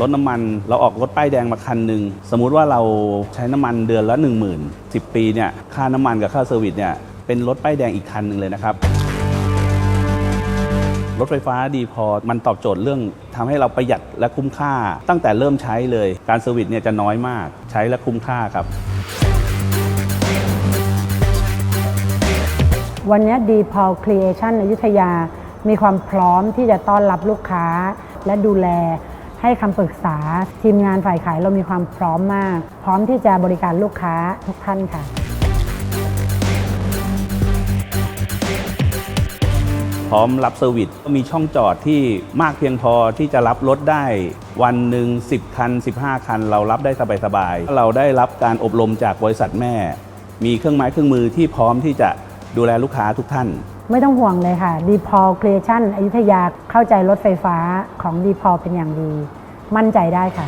รถน้ำมันเราออกรถป้ายแดงมาคันหนึ่งสมมุติว่าเราใช้น้ำมันเดือนละ 1 0,000 10 ปีเนี่ยค่าน้ำมันกับค่าเซอร์วิสเนี่ยเป็นรถป้ายแดงอีกคันหนึ่งเลยนะครับรถไฟฟ้าดีพอ มันตอบโจทย์เรื่องทำให้เราประหยัดและคุ้มค่า ตั้งแต่เริ่มใช้เลย การเซอร์วิสเนี่ยจะน้อยมาก ใช้และคุ้มค่าครับ วันนี้ดีพอครีเอชันอยุธยา มีความพร้อมที่จะต้อนรับลูกค้าและดูแล ให้คำปรึกษาทีมงานฝ่ายขายเรามีความพร้อมมาก พร้อมที่จะบริการลูกค้าทุกท่านค่ะ พร้อมรับเซอร์วิสก็มีช่องจอดที่มากเพียงพอที่จะรับรถได้ วันหนึ่ง10 คัน 15 คัน เรารับได้สบายๆเราได้รับการอบรมจากบริษัทแม่ มีเครื่องไม้เครื่องมือที่พร้อมที่จะดูแลลูกค้าทุกท่าน ไม่ต้องห่วงเลยค่ะดีพอลครีเอชันอยุธยาเข้าใจรถไฟฟ้าของดีพอเป็นอย่างดี มั่นใจได้ค่ะ